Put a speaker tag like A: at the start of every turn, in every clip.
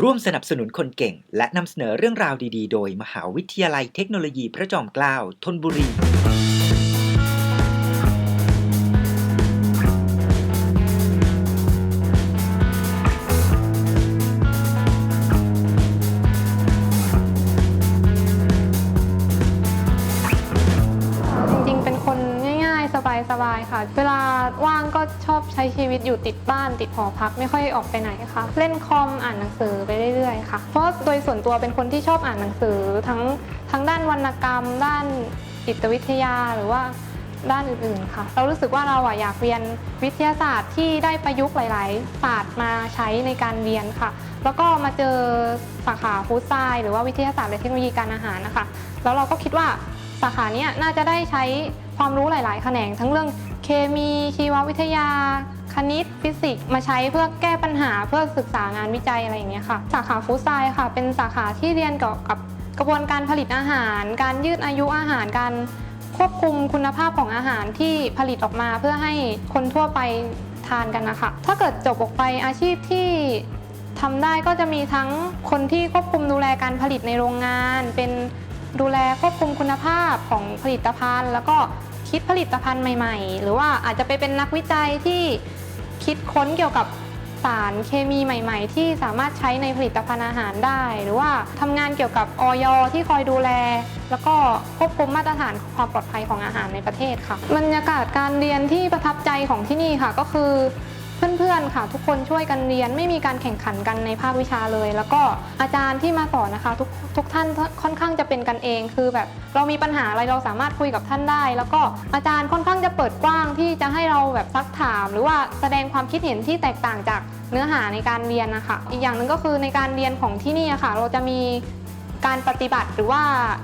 A: ร่วมสนับสนุนคนเก่ง และนำเสนอเรื่องราวดี ๆ โดย มหาวิทยาลัยเทคโนโลยีพระจอมเกล้าธนบุรี
B: เวลาว่างก็ชอบใช้ชีวิตอยู่ติดบ้านติดหอพักไม่ค่อยออกไปไหนค่ะ เล่นคอมอ่านหนังสือไปเรื่อยๆค่ะ เพราะโดยส่วนตัวเป็นคนที่ชอบอ่านหนังสือทั้งทั้งด้านวรรณกรรม ด้านจิตวิทยาหรือว่าด้านอื่นๆค่ะ เรารู้สึกว่าเราอะอยากเรียนวิทยาศาสตร์ที่ได้ประยุกต์หลาย ๆ ศาสตร์มาใช้ในการเรียนค่ะ แล้วก็มาเจอสาขาฟู้ดไซหรือว่าวิทยาศาสตร์และเทคโนโลยีการอาหารนะคะ แล้วเราก็คิดว่าสาขานี้น่าจะได้ใช้ความรู้หลาย ๆ แขนงทั้งเรื่อง เคมีชีววิทยา คณิตฟิสิกส์มาใช้เพื่อแก้ปัญหาเพื่อศึกษางานวิจัยอะไรอย่างเงี้ยค่ะ สาขาฟู้ดไซน์ค่ะ เป็นสาขาที่เรียนเกี่ยวกับกระบวนการผลิตอาหาร การยืดอายุอาหารการควบคุมคุณภาพของอาหารที่ผลิตออกมาเพื่อให้คนทั่วไปทานกันนะคะ ถ้าเกิดจบออกไปอาชีพที่ทำได้ก็จะมีทั้งคนที่ควบคุมดูแลการผลิตในโรงงาน เป็นดูแลควบคุมคุณภาพของผลิตภัณฑ์ แล้วก็ คิดผลิตภัณฑ์ใหม่ ๆ หรือว่าอาจจะไปเป็นนักวิจัยที่คิดค้นเกี่ยวกับสารเคมีใหม่ ๆ ที่สามารถใช้ในผลิตภัณฑ์อาหารได้ หรือว่าทำงานเกี่ยวกับออยที่คอยดูแล แล้วก็ควบคุมมาตรฐานความปลอดภัยของอาหารในประเทศค่ะบรรยากาศการเรียนที่ประทับใจของที่นี่ค่ะ ก็คือ เพื่อนๆค่ะ ทุกคนช่วยกันเรียนไม่มีการแข่งขันกันในภาควิชาเลย แล้วก็อาจารย์ที่มาสอนนะคะทุกทุกท่านค่อนข้างจะเป็นกันเองคือแบบเรามีปัญหาอะไรเราสามารถคุยกับท่านได้ แล้วก็อาจารย์ค่อนข้างจะเปิดกว้างที่จะให้เราแบบซักถาม หรือว่าแสดงความคิดเห็นที่แตกต่างจากเนื้อหาในการเรียนนะคะ อีกอย่างหนึ่งก็คือในการเรียนของที่นี่ะค่ะ เราจะมี การปฏิบัติหรือว่า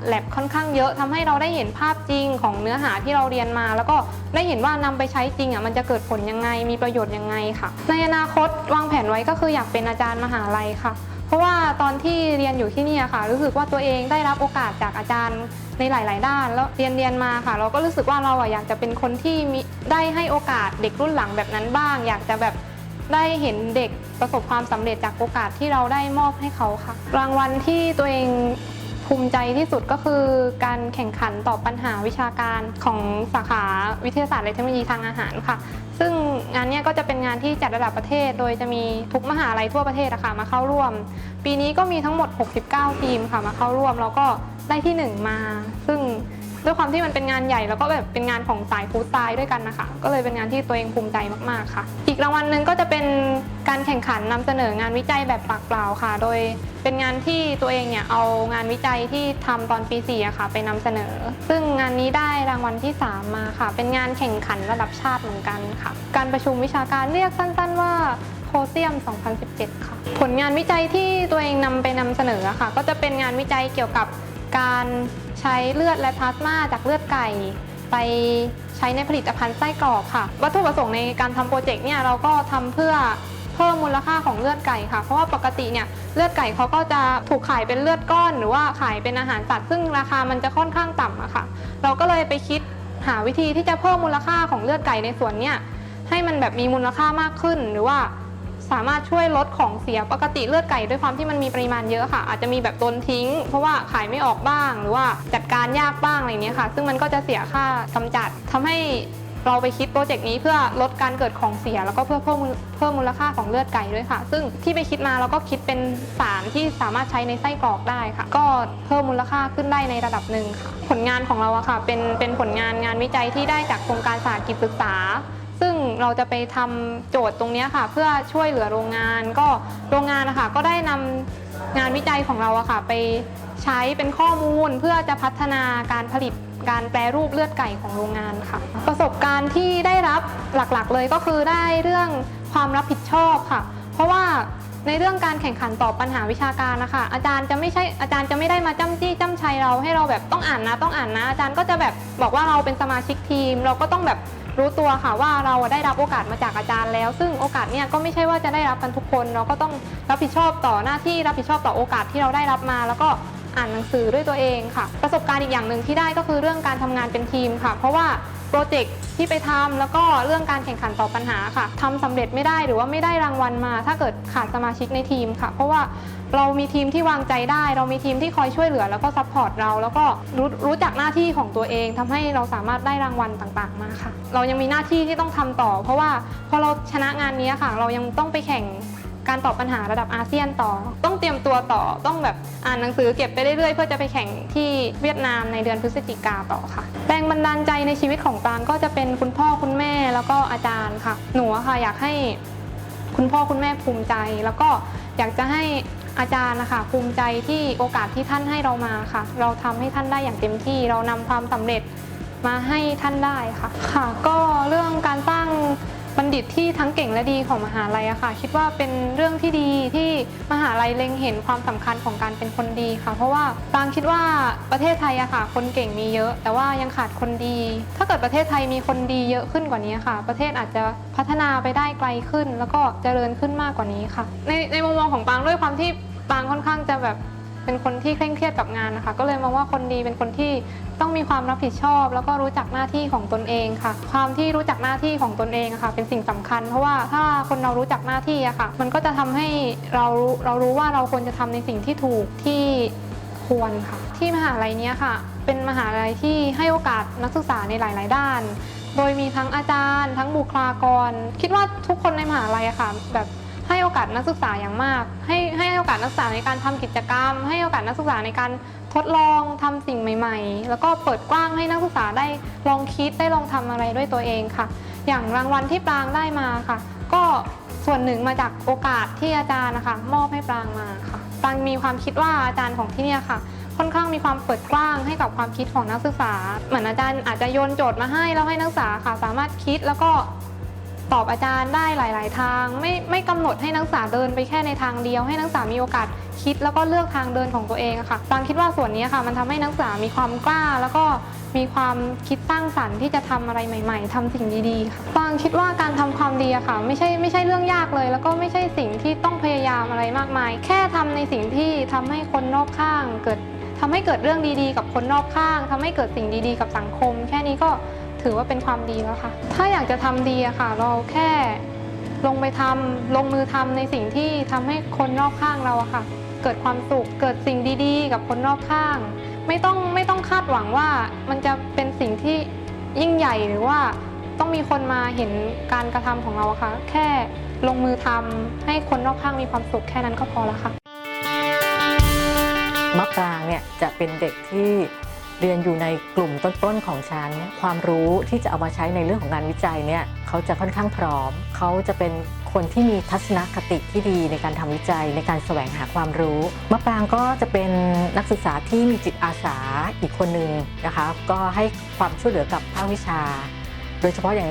B: แ a บค่อนข้างเยอะทำให้เราได้เห็นภาพจริงของเนื้อหาที่เราเรียนมา แล้วก็ได้เห็นว่านำไปใช้จริงอะมันจะเกิดผลยังไงมีประโยชน์ยังไงค่ะ ในอนาคตวางแผนไว้ก็คืออยากเป็นอาจารย์มหาลัยค่ะ เพราะว่าตอนที่เรียนอยู่ที่นี่อะค่ะ รู้สึกว่าตัวเองได้รับโอกาสจากอาจารย์ในหลาย ๆ ด้านแล้วเรียนเรียนมาค่ะ เราก็รู้สึกว่าเราอะอยากจะเป็นคนที่ได้ให้โอกาสเด็กรุ่นหลังแบบนั้นบ้าง อยากจะแบบได้เห็นเด็ก ประสบความสำเร็จจากโอกาสที่เราได้มอบให้เขาค่ะ รางวัลที่ตัวเองภูมิใจที่สุดก็คือการแข่งขันตอบปัญหาวิชาการของสาขาวิทยาศาสตร์และเทคโนโลยีทางอาหารค่ะ ซึ่งงานนี้ก็จะเป็นงานที่จัดระดับประเทศ โดยจะมีทุกมหาลัยทั่วประเทศอะค่ะมาเข้าร่วม ปีนี้ก็มีทั้งหมด 69 ทีมค่ะมาเข้าร่วม แล้วก็ได้ที่หนึ่งมา ซึ่ง ด้วยความที่มันเป็นงานใหญ่แล้วก็แบบเป็นงานของสายฟู้ดไซด์ด้วยกันนะคะ ก็เลยเป็นงานที่ตัวเองภูมิใจมากๆค่ะ อีกรางวัลหนึ่งก็จะเป็นการแข่งขันนำเสนองานวิจัยแบบปากเปล่าค่ะ โดยเป็นงานที่ตัวเองเนี่ยเอางานวิจัยที่ทำตอนปี4อะค่ะ ไปนำเสนอ ซึ่งงานนี้ได้รางวัลที่ 3 มาค่ะ เป็นงานแข่งขันระดับชาติเหมือนกันค่ะ การประชุมวิชาการเรียกสั้น ๆ ว่าโพเซียม 2017 ค่ะ ผลงานวิจัยที่ตัวเองนำไปนำเสนออะค่ะ ก็จะเป็นงานวิจัยเกี่ยวกับ การใช้เลือดและพลาสมาจากเลือดไก่ ไปใช้ในผลิตภัณฑ์ไส้กรอกค่ะ วัตถุประสงค์ในการทำโปรเจกต์เนี่ยเราก็ทำเพื่อเพิ่มมูลค่าของเลือดไก่ค่ะ เพราะว่าปกติเนี่ยเลือดไก่เขาก็จะถูกขายเป็นเลือดก้อนหรือว่าขายเป็นอาหารสัตว์ซึ่งราคามันจะค่อนข้างต่ำอะค่ะ เราก็เลยไปคิดหาวิธีที่จะเพิ่มมูลค่าของเลือดไก่ในส่วนเนี้ยให้มันแบบมีมูลค่ามากขึ้นหรือว่า สามารถช่วยลดของเสียปกติเลือดไก่ด้วยความที่มันมีปริมาณเยอะค่ะ อาจจะมีแบบโดนทิ้ง เพราะว่าขายไม่ออกบ้าง หรือว่าจัดการยากบ้างอะไรเนี้ยค่ะ ซึ่งมันก็จะเสียค่ากำจัดทำให้เราไปคิดโปรเจกต์นี้เพื่อลดการเกิดของเสีย แล้วก็เพื่อเพิ่มเพิ่มมูลค่าของเลือดไก่ด้วยค่ะ ซึ่งที่ไปคิดมาเราก็คิดเป็นสารที่สามารถใช้ในไส้กรอกได้ค่ะ ก็เพิ่มมูลค่าขึ้นได้ในระดับหนึ่งค่ะ ผลงานของเราอะค่ะเป็นเป็นผลงานงานวิจัยที่ได้จากโครงการสาหกิจศึกษา เราจะไปทำโจทย์ตรงเนี้ยค่ะ เพื่อช่วยเหลือโรงงาน ก็โรงงานนะคะก็ได้นำงานวิจัยของเราอะค่ะ ไปใช้เป็นข้อมูลเพื่อจะพัฒนาการผลิตการแปรรูปเลือดไก่ของโรงงานค่ะ ประสบการณ์ที่ได้รับหลักๆ เลยก็คือได้เรื่องความรับผิดชอบค่ะ เพราะว่าในเรื่องการแข่งขันตอบปัญหาวิชาการนะคะ อาจารย์จะไม่ใช่อาจารย์จะไม่ได้มาจ้ำจี้จ้ำชัยเราให้เราแบบต้องอ่านนะต้องอ่านนะ อาจารย์ก็จะแบบบอกว่าเราเป็นสมาชิกทีม เราก็ต้องแบบ รู้ตัวค่ะว่าเราได้รับโอกาสมาจากอาจารย์แล้ว ซึ่งโอกาสเนี่ยก็ไม่ใช่ว่าจะได้รับกันทุกคน เราก็ต้องรับผิดชอบต่อหน้าที่รับผิดชอบต่อโอกาสที่เราได้รับมา แล้วก็อ่านหนังสือด้วยตัวเองค่ะ ประสบการณ์อีกอย่างหนึ่งที่ได้ก็คือเรื่องการทำงานเป็นทีมค่ะ เพราะว่าโปรเจกต์ ที่ไปทำแล้วก็เรื่องการแข่งขันต่อปัญหาค่ะทำสำเร็จไม่ได้หรือว่าไม่ได้รางวัลมา ถ้าเกิดขาดสมาชิกในทีมค่ะ เพราะว่าเรามีทีมที่วางใจได้ เรามีทีมที่คอยช่วยเหลือ แล้วก็ซัพพอร์ตเรา แล้วก็รู้รู้จักหน้าที่ของตัวเองทำให้เราสามารถได้รางวัลต่างๆมาค่ะ เรายังมีหน้าที่ที่ต้องทำต่อ เพราะว่าพอเราชนะงานนี้ค่ะ เรายังต้องไปแข่ง การตอบปัญหาระดับอาเซียนต่อ ต้องเตรียมตัวต่อต้องแบบอ่านหนังสือเก็บไปเรื่อยๆ เพื่อจะไปแข่งที่เวียดนามในเดือนพฤศจิกาต่อค่ะ แรงบันดาลใจในชีวิตของปางก็จะเป็นคุณพ่อคุณแม่แล้วก็อาจารย์ค่ะ หนูค่ะอยากให้คุณพ่อคุณแม่ภูมิใจ แล้วก็อยากจะให้อาจารย์นะคะภูมิใจที่โอกาสที่ท่านให้เรามาค่ะ เราทำให้ท่านได้อย่างเต็มที่เรานำความสำเร็จมาให้ท่านได้ค่ะค่ะ ก็เรื่องการสร้าง บัณฑิตที่ทั้งเก่งและดีของมหาลัยอะค่ะ คิดว่าเป็นเรื่องที่ดีที่มหาลัยเล็งเห็นความสำคัญของการเป็นคนดีค่ะ เพราะว่าปางคิดว่าประเทศไทยอะค่ะ คนเก่งมีเยอะ แต่ว่ายังขาดคนดี ถ้าเกิดประเทศไทยมีคนดีเยอะขึ้นกว่านี้ค่ะ ประเทศอาจจะพัฒนาไปได้ไกลขึ้น แล้วก็เจริญขึ้นมากกว่านี้ค่ะ ในในมุมมองของปางด้วยความที่ปางค่อนข้างจะแบบ เป็นคนที่เคร่งเครียดกับงานนะคะ ก็เลยมองว่าคนดีเป็นคนที่ต้องมีความรับผิดชอบ แล้วก็รู้จักหน้าที่ของตนเองค่ะ ความที่รู้จักหน้าที่ของตนเองค่ะ เป็นสิ่งสำคัญ เพราะว่าถ้าคนเรารู้จักหน้าที่อะค่ะ มันก็จะทำให้เราเรารู้ว่าเราควรจะทำในสิ่งที่ถูกที่ควรค่ะ ที่มหาลัยนี้ค่ะ เป็นมหาลัยที่ให้โอกาสนักศึกษาในหลาย ๆ ด้านโดยมีทั้งอาจารย์ ทั้งบุคลากร คิดว่าทุกคนในมหาลัยอะค่ะ แบบ ให้โอกาสนักศึกษาอย่างมาก ให้ให้โอกาสนักศึกษาในการทำกิจกรรม ให้โอกาสนักศึกษาในการทดลองทำสิ่งใหม่ ๆ แล้วก็เปิดกว้างให้นักศึกษาได้ลองคิดได้ลองทำอะไรด้วยตัวเองค่ะ อย่างรางวัลที่ปรางได้มาค่ะ ก็ส่วนหนึ่งมาจากโอกาสที่อาจารย์นะคะมอบให้ปรางมาค่ะปรางมีความคิดว่าอาจารย์ของที่นี่ค่ะ ค่อนข้างมีความเปิดกว้างให้กับความคิดของนักศึกษา เหมือนอาจารย์อาจจะโยนโจทย์มาให้แล้วให้นักศึกษาค่ะ สามารถคิดแล้วก็ ตอบอาจารย์ได้หลาย ๆ ทาง ไม่ไม่กำหนดให้นักศึกษาเดินไปแค่ในทางเดียว ให้นักศึกษามีโอกาสคิดแล้วก็เลือกทางเดินของตัวเองอะค่ะปางคิดว่าส่วนนี้ค่ะ มันทำให้นักศึกษามีความกล้า แล้วก็มีความคิดสร้างสรรค์ที่จะทำอะไรใหม่ ๆทำสิ่งดีๆค่ะปางคิดว่าการทำความดีอะค่ะ ไม่ใช่ไม่ใช่เรื่องยากเลย แล้วก็ไม่ใช่สิ่งที่ต้องพยายามอะไรมากมาย แค่ทำในสิ่งที่ทำให้คนรอบข้าง เกิดทำให้เกิดเรื่องดีๆ กับคนรอบข้างทำให้เกิดสิ่งดีๆ กับสังคม แค่นี้ก็ ถือว่าเป็นความดีแล้วค่ะ ถ้าอยากจะทำดีอะค่ะ เราแค่ลงไปทำลงมือทำในสิ่งที่ทำให้คนรอบข้างเราอะค่ะ เกิดความสุขเกิดสิ่งดีๆ กับคนรอบข้าง ไม่ต้องไม่ต้องคาดหวังว่ามันจะเป็นสิ่งที่ยิ่งใหญ่หรือว่าต้องมีคนมาเห็นการกระทำของเราอะค่ะ แค่ลงมือทำให้คนรอบข้างมีความสุขแค่นั้นก็พอแล้วค่ะ
C: มะปรางเนี่ยจะเป็นเด็กที่ เรียนอยู่ในกลุ่มต้นๆของชั้น ความรู้ที่จะเอามาใช้ในเรื่องของงานวิจัยเนี่ยเขาจะค่อนข้างพร้อม เขาจะเป็นคนที่มีทัศนคติที่ดีในการทำวิจัยในการแสวงหาความรู้มะปรางก็จะเป็นนักศึกษาที่มีจิตอาสาอีกคนหนึ่งนะคะก็ให้ความช่วยเหลือกับภาควิชา โดยเฉพาะอย่าง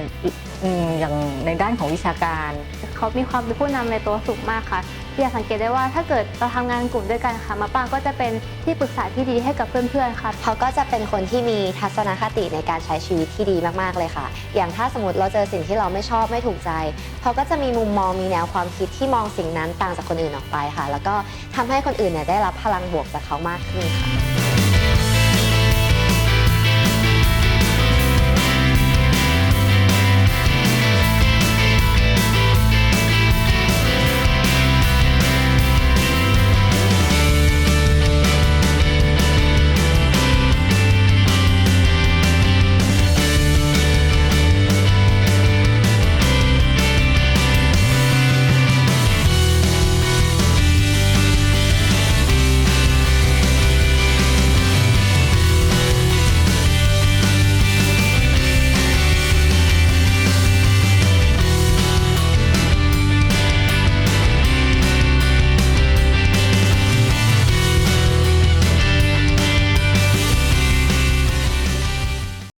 C: อย่างในด้านของวิชาการ
D: เขามีความเป็นผู้นำในตัวสูงมากค่ะ อยากสังเกตได้ว่าถ้าเกิดเราทำงานกลุ่มด้วยกันค่ะมาปางก็จะเป็นที่ปรึกษาที่ดีให้กับเพื่อนๆค่ะ
E: เขาก็จะเป็นคนที่มีทัศนคติในการใช้ชีวิตที่ดีมากๆเลยค่ะ อย่างถ้าสมมติเราเจอสิ่งที่เราไม่ชอบไม่ถูกใจ เขาก็จะมีมุมมองมีแนวความคิดที่มองสิ่งนั้นต่างจากคนอื่นออกไปค่ะ แล้วก็ทำให้คนอื่นเนี่ยได้รับพลังบวกจากเขามากขึ้นค่ะ